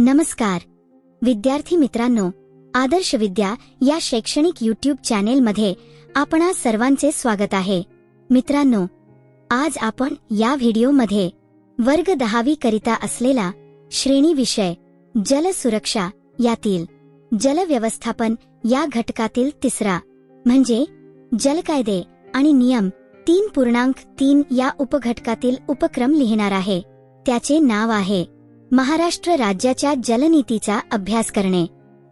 नमस्कार. विद्यार्थी मित्रांनो आदर्श विद्या या शैक्षणिक युट्यूब चॅनेलमध्ये आपणा सर्वांचे स्वागत आहे. मित्रांनो आज आपण या व्हिडिओमध्ये वर्ग दहावी करिता असलेला श्रेणी विषय जल सुरक्षा यातील जल व्यवस्थापन या घटकातील तिसरा म्हणजे जल कायदे आणि नियम तीन पूर्णांक तीन या उपघटकातील उपक्रम लिहिणार आहे. त्याचे नाव आहे महाराष्ट्र राज्याच्या जलनीतीचा अभ्यास करणे.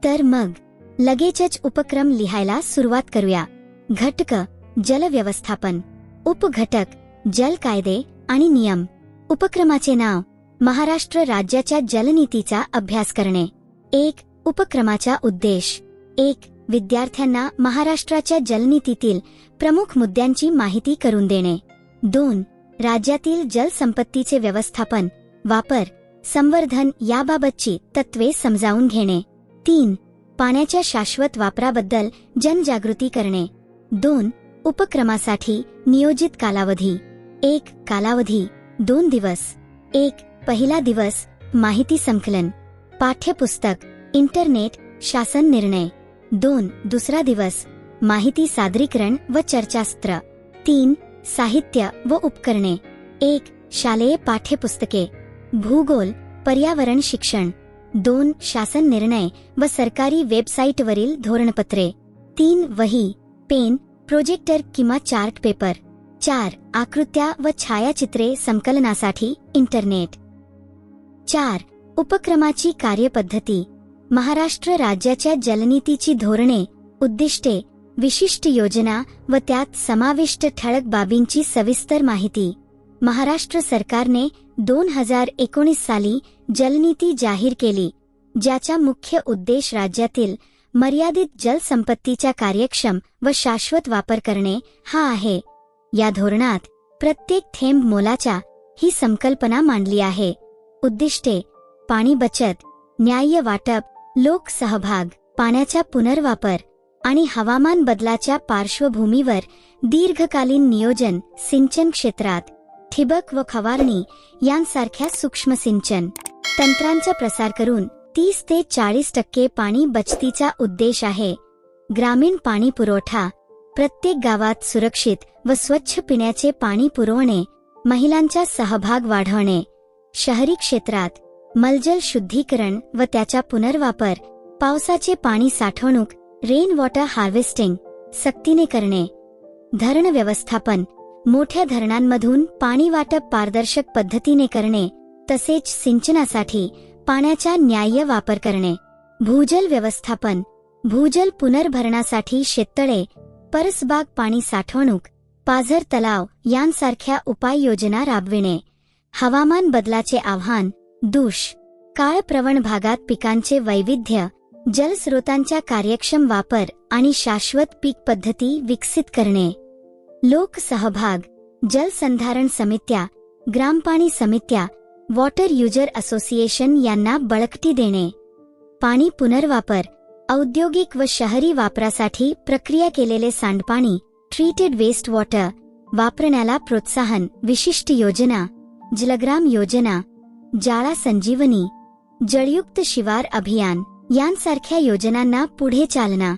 तर मग लगेचच उपक्रम लिहायला सुरुवात करूया. घटक जल व्यवस्थापन. उपघटक जल कायदे आणि नियम. उपक्रमाचे नाव महाराष्ट्र राज्याच्या जलनीतीचा अभ्यास करणे. एक उपक्रमाचा उद्देश. एक विद्यार्थ्यांना महाराष्ट्राच्या जलनीतीतील प्रमुख मुद्द्यांची माहिती करून देणे. दोन राज्यातील जलसंपत्तीचे व्यवस्थापन. वापर. संवर्धन याबाबतची तत्वे समजावून घेणे. तीन पाण्याच्या शाश्वत वापराबद्दल जनजागृती करणे. दोन उपक्रमासाठी नियोजित कालावधी. एक कालावधी. दोन दिवस. एक पहिला दिवस. माहिती संकलन. पाठ्यपुस्तक. इंटरनेट. शासन निर्णय. दोन दुसरा दिवस. माहिती सादरीकरण व चर्चास्त्र. तीन साहित्य व उपकरणे. एक शालेय पाठ्यपुस्तके. भूगोल पर्यावरण शिक्षण दोन शासन निर्णय व सरकारी वेबसाईटवरील धोरणपत्रे तीन वही पेन प्रोजेक्टर किंवा चार्ट पेपर चार आकृत्या व छायाचित्रे संकलनासाठी इंटरनेट. चार उपक्रमाची कार्यपद्धती महाराष्ट्र राज्याच्या जलनीतीची धोरणे उद्दिष्टे विशिष्ट योजना व त्यात समाविष्ट ठळक बाबींची सविस्तर माहिती. महाराष्ट्र सरकारने दोन हजार एकोणीस साली जलनीती जाहीर केली ज्याचा मुख्य उद्देश राज्यातील मर्यादित जलसंपत्तीचा कार्यक्षम व शाश्वत वापर करणे हा आहे. या धोरणात प्रत्येक थेंब मोलाचा ही संकल्पना मांडली आहे. उद्दिष्टे पाणी बचत न्याय्य वाटप लोक सहभाग पाण्याचा पुनर्वापर आणि हवामान बदलाच्या पार्श्वभूमीवर दीर्घकालीन नियोजन सिंचन क्षेत्रात ठिबक व फवारणी यांसारख्या सूक्ष्म सिंचन तंत्रांचा प्रसार करून तीस ते चाळीस टक्के पाणी बचतीचा उद्देश आहे. ग्रामीण पाणी पुरवठा प्रत्येक गावात सुरक्षित व स्वच्छ पिण्याचे पाणी पुरवणे महिलांचा सहभाग वाढवणे शहरी क्षेत्रात मलजल शुद्धीकरण व त्याचा पुनर्वापर पावसाचे पाणी साठवणूक रेन वॉटर हार्वेस्टिंग सक्तीने करणे धरण व्यवस्थापन मोठ्या धरणांमधून पाणी वाटप पारदर्शक पद्धतीने करणे तसेच सिंचनासाठी पाण्याचा न्याय्य वापर करणे. भूजल व्यवस्थापन भूजल पुनर्भरणासाठी शेततळे परसबाग पाणी साठवणूक पाझर तलाव यांसारख्या उपाययोजना राबविणे. हवामान बदलाचे आव्हान दूष काळ प्रवण भागात पिकांचे वैविध्य जलस्रोतांचा कार्यक्षम वापर आणि शाश्वत पीक पद्धती विकसित करणे. लोक सहभाग जलसंधारण समित्या ग्रामपाणी समित्या वॉटर युजर असोसिएशन यांना बळकटी देणे. पाणी पुनर्वापर औद्योगिक व शहरी वापरासाठी प्रक्रिया केलेले सांडपाणी ट्रीटेड वेस्ट वॉटर वापरण्याला प्रोत्साहन विशिष्ट योजना जलग्राम योजना जाळा संजीवनी जळयुक्त शिवार अभियान यांसारख्या योजनांना पुढे चालना.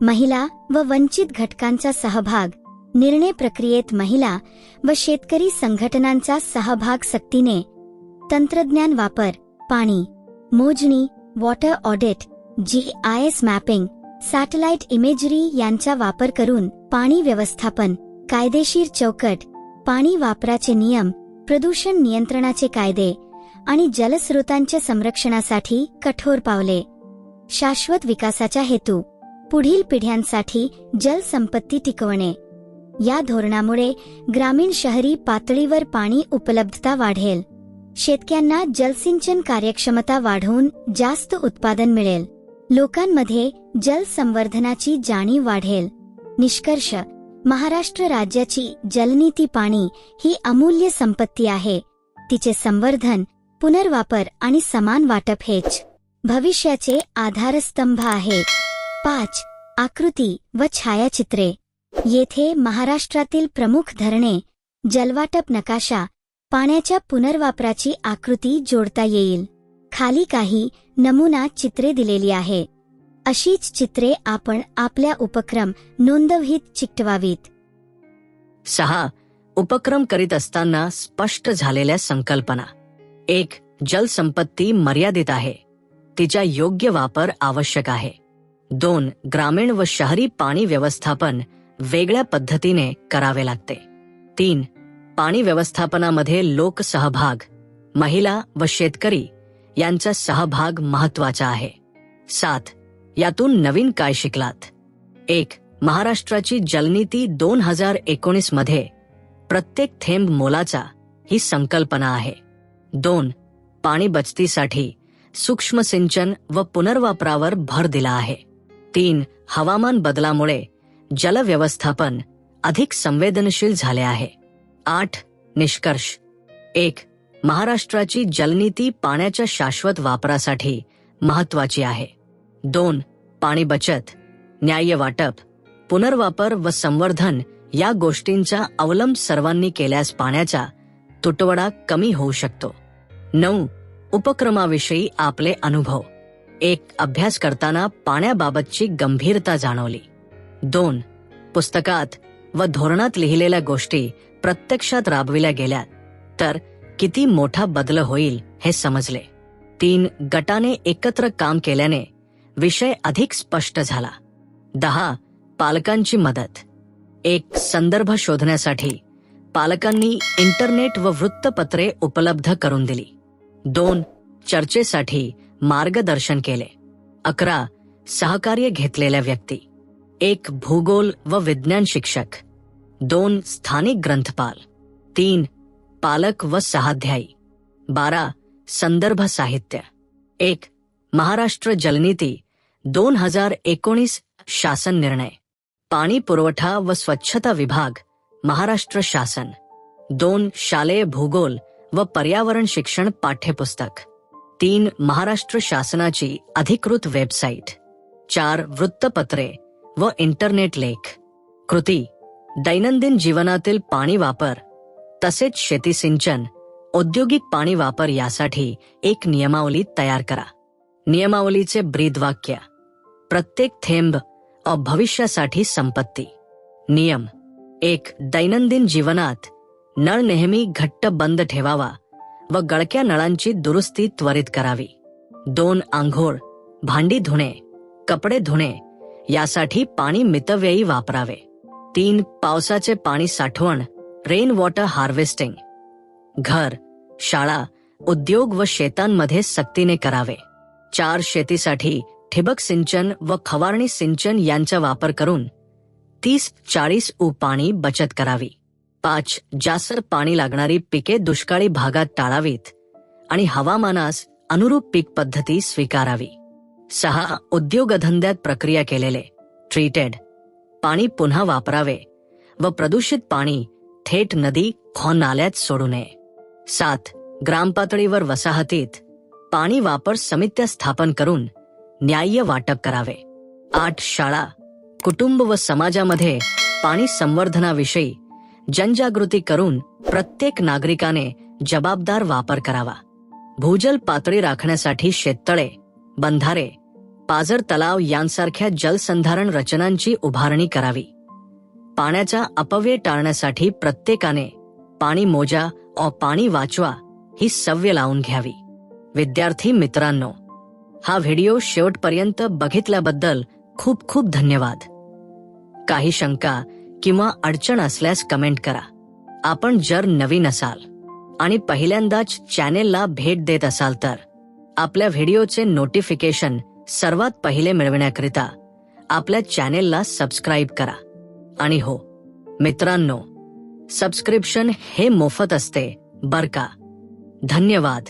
महिला व वंचित घटकांचा सहभाग निर्णय प्रक्रियेत महिला व शेतकरी संघटनांचा सहभाग सक्तीने तंत्रज्ञान वापर पाणी मोजणी water audit G I S mapping satellite imagery यांचा वापर करून पाणी व्यवस्थापन कायदेशीर चौकट पाणी वापराचे नियम प्रदूषण नियंत्रणाचे कायदे आणि जलस्रोतांच्या संरक्षणासाठी कठोर पावले. शाश्वत विकासाचा हेतू पुढील पिढ्यांसाठी जलसंपत्ती टिकवणे. या धोरणामुळे ग्रामीण शहरी पातळीवर पाणी उपलब्धता वाढेल. शेतकऱ्यांना जलसिंचन कार्यक्षमता वाढवून जास्त उत्पादन मिळेल. लोकांमध्ये जल संवर्धनाची जाणीव वाढेल. निष्कर्ष महाराष्ट्र राज्याची जलनीती पाणी ही अमूल्य संपत्ती आहे. तिचे संवर्धन पुनर्वापर आणि समान वाटप हेच भविष्याचे आधारस्तंभ आहे. पाच आकृती व छायाचित्रे. येथे महाराष्ट्रातील प्रमुख धरणे जलवाटप नकाशा पाण्याच्या पुनर्वापराची आकृती जोडता येईल. खाली काही नमुना चित्रे दिलेली आहे. अशीच चित्रे आपण आपल्या उपक्रम नोंदवहीत चिकटवावीत. सहा उपक्रम करीत असताना स्पष्ट झालेल्या संकल्पना. एक जलसंपत्ती मर्यादित आहे. तिचा योग्य वापर आवश्यक आहे. दोन ग्रामीण व शहरी पाणी व्यवस्थापन वेगळ्या पद्धतीने करावे लागते. तीन पाणी व्यवस्थापनामध्ये लोकसहभाग महिला व शेतकरी यांचा सहभाग महत्त्वाचा आहे. सात यातून नवीन काय शिकलात? एक महाराष्ट्राची जलनीती दोन हजार एकोणीसमध्ये प्रत्येक थेंब मोलाचा ही संकल्पना आहे. दोन पाणी बचतीसाठी सूक्ष्म सिंचन व पुनर्वापरावर भर दिला आहे. तीन हवामान बदलामुळे जलव्यवस्थापन अधिक संवेदनशील झाले आहे. आठ निष्कर्ष. एक महाराष्ट्राची जलनीती पाण्याच्या शाश्वत वापरासाठी महत्वाची आहे. दोन पाणी बचत न्याय्य वाटप पुनर्वापर व संवर्धन या गोष्टींचा अवलंब सर्वांनी केल्यास पाण्याचा तुटवडा कमी होऊ शकतो. नऊ उपक्रमाविषयी आपले अनुभव. एक अभ्यास करताना पाण्याबाबतची गंभीरता जाणवली. दोन पुस्तकात व धोरणात लिहिलेल्या गोष्टी प्रत्यक्षात राबविल्या गेल्या. तर किती मोठा बदल होईल हे समजले. तीन गटाने एकत्र काम केल्याने विषय अधिक स्पष्ट झाला. दहा पालकांची मदत. एक संदर्भ शोधण्यासाठी पालकांनी इंटरनेट व वृत्तपत्रे उपलब्ध करून दिली. दोन चर्चेसाठी मार्गदर्शन केले. अकरा सहकार्य घेतलेल्या व्यक्ती. एक भूगोल व विज्ञान शिक्षक दोन स्थानिक ग्रंथपाल तीन पालक व सहाध्यायी बारा संदर्भ साहित्य एक महाराष्ट्र जलनीती दोन हजार एकोणीस शासन निर्णय पाणी पुरवठा व स्वच्छता विभाग महाराष्ट्र शासन दोन शालेय भूगोल व पर्यावरण शिक्षण पाठ्यपुस्तक तीन महाराष्ट्र शासनाची अधिकृत वेबसाईट चार वृत्तपत्रे व इंटरनेट लेख. कृती. दैनंदिन जीवनातील पाणी वापर. तसेच शेती सिंचन औद्योगिक पाणी वापर यासाठी एक नियमावली तयार करा. नियमावलीचे ब्रीदवाक्य प्रत्येक थेंब अ भविष्यासाठी संपत्ती. नियम. एक दैनंदिन जीवनात नळ नेहमी घट्ट बंद ठेवावा व गळक्या नळांची दुरुस्ती त्वरित करावी. दोन आंघोळ. भांडी धुणे. कपडे धुणे. यासाठी पाणी मितव्ययी वापरावे. तीन पावसाचे पाणी साठवण रेन वॉटर हार्वेस्टिंग घर शाळा उद्योग व शेतांमध्ये सक्तीने करावे. चार शेतीसाठी ठिबक सिंचन व खवारणी सिंचन यांचा वापर करून तीस चाळीस उ पाणी बचत करावी. पाच जासर पाणी लागणारी पिके दुष्काळी भागात टाळावीत आणि हवामानास अनुरूप पीक पद्धती स्वीकारावी. सहा उद्योगधंद्यात प्रक्रिया केलेले. ट्रीटेड पाणी पुन्हा वापरावे व प्रदूषित पाणी थेट नदी खो नाल्यात सोडू नये. सात ग्रामपातळीवर वसाहतीत पाणी वापर समित्या स्थापन करून न्याय्य वाटप करावे. आठ शाळा कुटुंब व समाजामध्ये पाणी संवर्धनाविषयी जनजागृती करून प्रत्येक नागरिकाने जबाबदार वापर करावा. भूजल पातळी राखण्यासाठी शेततळे बंधारे पाझर तलाव यांसारख्या जलसंधारण रचनांची उभारणी करावी. पाण्याचा अपव्यय टाळण्यासाठी प्रत्येकाने पाणी मोजा ओ पाणी वाचवा ही सव्य लावून घ्यावी. विद्यार्थी मित्रांनो हा व्हिडिओ शेवटपर्यंत बघितल्याबद्दल खूप खूप धन्यवाद. काही शंका किंवा अडचण असल्यास कमेंट करा. आपण जर नवीन असाल आणि पहिल्यांदाच चॅनेलला भेट देत असाल तर आपल्या व्हिडिओचे नोटिफिकेशन सर्वात पहिले मिळविण्याकरिता आपल्या चॅनेलला सबस्क्राईब करा. आणि हो मित्रांनो सबस्क्रिप्शन हे मोफत असते बर का? धन्यवाद.